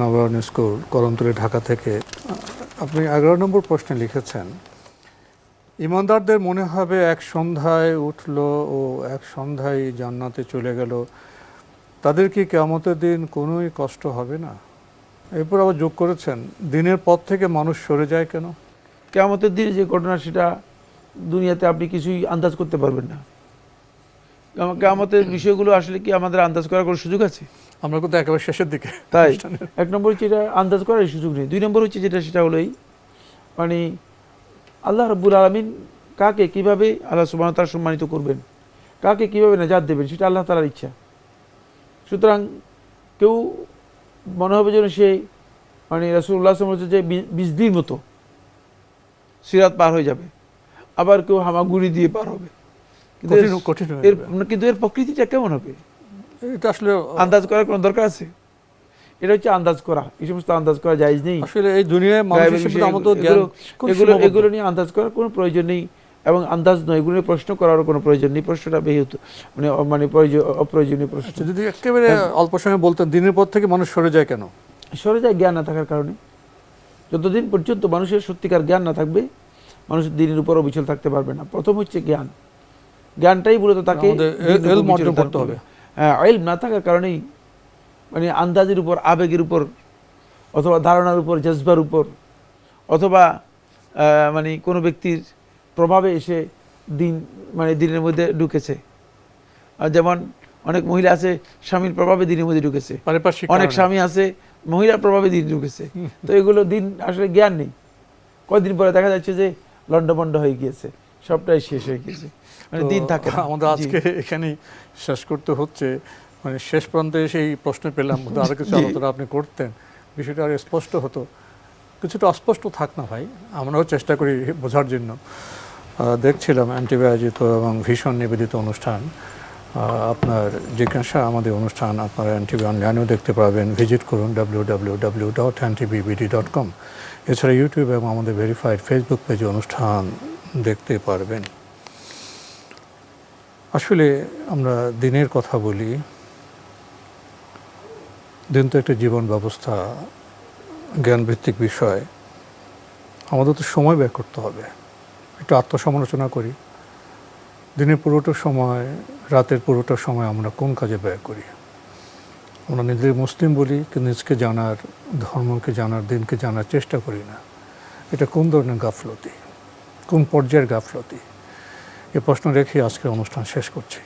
নবায়ন স্কুল, করমতলী, ঢাকা থেকে, আপনি এগারো নম্বর প্রশ্নে লিখেছেন, ইমানদারদের মনে হবে এক সন্ধ্যায় উঠল ও এক সন্ধ্যায় জান্নাতে চলে গেল। তাদের কি কেমতের দিন কোনোই কষ্ট হবে না? এরপর আবার যোগ করেছেন, দিনের পর থেকে মানুষ সরে যায় কেন? কেয়ামতের দিনে যে ঘটনা সেটা দুনিয়াতে আপনি কিছুই আন্দাজ করতে পারবেন না। কেয়ামতের বিষয়গুলো আসলে কি আমাদের আন্দাজ করার কোনো সুযোগ আছে? আমরা কিন্তু একেবারে শেষের দিকে তাই এক নম্বর হচ্ছে এটা আন্দাজ করার সুযোগ নেই দুই নম্বর হচ্ছে যেটা সেটা হলোই মানে আল্লাহ রব্বুল আলমিন কাকে কীভাবে আল্লাহ সুবাহ তার সম্মানিত করবেন কাকে কীভাবে নাজাদ দেবেন সেটা আল্লাহ তালার ইচ্ছা সুতরাং কেউ মনে হবে যেন সে মানে রাসুল্লাহ হচ্ছে যে বিজলির মতো সিরাত পার হয়ে যাবে আবার কেউ হামাগুড়ি দিয়ে পার হবে কিন্তু এর কিন্তু এর প্রকৃতিটা কেমন হবে এটা আসলে আন্দাজ করার কোনো দরকার আছে? এটা হচ্ছে আন্দাজ করা। এই সমস্ত আন্দাজ করা জায়জ নেই। আসলে এই দুনিয়ায় এগুলো- এগুলো নিয়ে আন্দাজ করার কোনো প্রয়োজন নেই এবং আন্দাজ নয়। এগুলো নিয়ে প্রশ্ন করারও কোনো প্রয়োজন নেই। প্রশ্নটা বেহত। মানে মানে অপ্রয়োজনীয় প্রশ্ন। আচ্ছা, যদি একেবারে হ্যাঁ। অল্প সময় বলতেন দিনের পর থেকে মানুষ সরে যায় কেন? সরে যায় জ্ঞান না থাকার কারণে। যতদিন পর্যন্ত মানুষের সত্যিকার জ্ঞান না থাকবে মানুষ দিনের উপর অবিচল থাকতে পারবে না। প্রথম হচ্ছে জ্ঞান। জ্ঞানটাই মূলত তাকে করতে হবে। এলম না থাকার কারণেই মানে আন্দাজের উপর আবেগের উপর অথবা ধারণার উপর জজবার উপর অথবা মানে কোনো ব্যক্তির প্রভাবে এসে দিন মানে দিনের মধ্যে ঢুকেছে। যেমন অনেক মহিলা আছে স্বামীর প্রভাবে দিনের মধ্যে ঢুকেছে। অনেক স্বামী আছে মহিলার প্রভাবে দিন ঢুকেছে। তো এগুলো দিন আসলে জ্ঞান নেই। কয়দিন পরে দেখা যাচ্ছে যে লন্ডভন্ড হয়ে গিয়েছে। সবটাই শেষ হয়ে গেছে। মানে দিন থাকে আমাদের আজকে এখানেই শেষ করতে হচ্ছে। মানে শেষ প্রান্তে এসে এই প্রশ্ন পেলাম আরও কিছু। আলোচনা আপনি করতেন। বিষয়টা আরও স্পষ্ট হতো। কিছুটা অস্পষ্ট থাক না ভাই আমরাও চেষ্টা করি বোঝার জন্য। দেখছিলাম অ্যান্টিবায়োজিত এবং ভীষণ নিবেদিত অনুষ্ঠান। আপনার জিজ্ঞাসা আমাদের অনুষ্ঠান আপনারা অ্যান্টিবি অনলাইনেও দেখতে পাবেন। ভিজিট করুন W W W dot NTVBD dot com এছাড়া ইউটিউব এবং আমাদের ভেরিফাইড ফেসবুক পেজে অনুষ্ঠান দেখতে পারবেন। আসলে আমরা দিনের কথা বলি। দিন তো একটা জীবন ব্যবস্থা, জ্ঞানভিত্তিক বিষয়। আমাদের তো সময় ব্যয় করতে হবে। একটু আত্মসমালোচনা করি। দিনের পুরোটা সময়, রাতের পুরোটা সময় আমরা কোন কাজে ব্যয় করি? আমরা নিজেদের মুসলিম বলি কিন্তু নিজকে জানার, ধর্মকে জানার, দিনকে জানার চেষ্টা করি না। এটা কোন ধরনের গাফলতি? কোন পর্যায়ের গাফলতি? এ প্রশ্ন রেখে আজকের অনুষ্ঠান শেষ করছি।